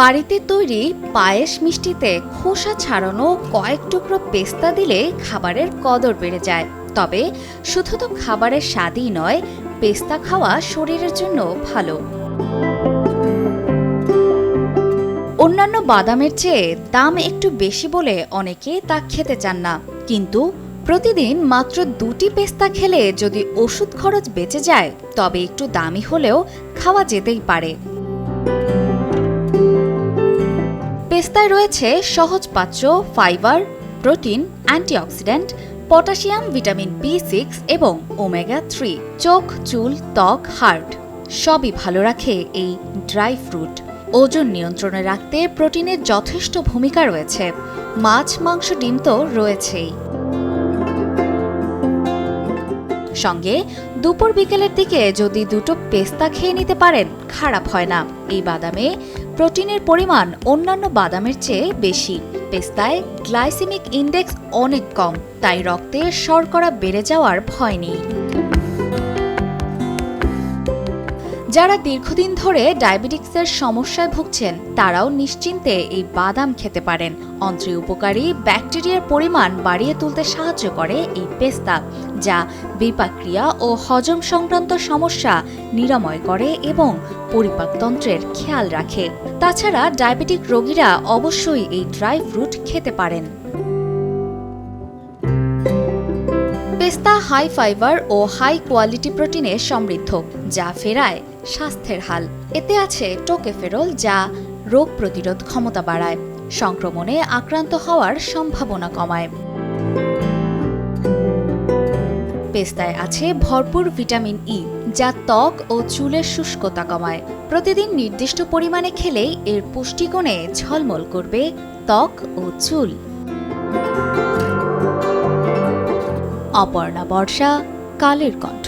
বাড়িতে তৈরি পায়েস মিষ্টিতে খোসা ছাড়ানো কয়েক টুকরো পেস্তা দিলে খাবারের কদর বেড়ে যায়। তবে শুধু তো খাবারের স্বাদই নয়, পেস্তা খাওয়া শরীরের জন্য ভালো। অন্যান্য বাদামের চেয়ে দাম একটু বেশি বলে অনেকে তা খেতে চান না। কিন্তু প্রতিদিন মাত্র দুটি পেস্তা খেলে যদি ওষুধ খরচ বেঁচে যায়, তবে একটু দামি হলেও খাওয়া যেতেই পারে। পেস্তায় রয়েছে সহজপাচ্য fibre, protein, antioxidant, potassium, vitamin B six এবং ওমেগা থ্রি। চোখ, চুল, ত্বক, হার্ট সবই ভালো রাখে এই ড্রাই ফ্রুট। ওজন নিয়ন্ত্রণে রাখতে প্রোটিনের যথেষ্ট ভূমিকা রয়েছে। মাছ, মাংস, ডিম তো রয়েছেই। সঙ্গে দুপুর বিকেলের দিকে যদি দুটো পেস্তা খেয়ে নিতে পারেন, খারাপ হয় না। এই বাদামে প্রোটিনের পরিমাণ অন্যান্য বাদামের চেয়ে বেশি। পেস্তায় গ্লাইসেমিক ইন্ডেক্স অনেক কম, তাই রক্তে শর্করা বেড়ে যাওয়ার ভয় নেই। যারা দীর্ঘদিন ধরে ডায়াবেটিক্সের সমস্যায় ভুগছেন, তারাও নিশ্চিন্তে এই বাদাম খেতে পারেন। অন্ত্রে উপকারী ব্যাকটেরিয়ার পরিমাণ বাড়িয়ে তুলতে সাহায্য করে এই পেস্তা, যা বিপাক্রিয়া ও হজম সংক্রান্ত সমস্যা নিরাময় করে এবং পরিপাকতন্ত্রের খেয়াল রাখে। তাছাড়া ডায়াবেটিক রোগীরা অবশ্যই এই ড্রাই ফ্রুট খেতে পারেন। পেস্তা হাই ফাইবার ও হাই কোয়ালিটি প্রোটিনে সমৃদ্ধ, যা ফেরায় স্বাস্থ্যের হাল। এতে আছে টোকেফেরল যা রোগ প্রতিরোধ ক্ষমতা বাড়ায়, সংক্রমণে আক্রান্ত হওয়ার সম্ভাবনা কমায়। পেস্তায় আছে ভরপুর ভিটামিন ই যা ত্বক ও চুলের শুষ্কতা কমায়। প্রতিদিন নির্দিষ্ট পরিমাণে খেলেই এর পুষ্টিগুণে ঝলমল করবে ত্বক ও চুল। অপর্ণা বর্ষা, কালের কণ্ঠ।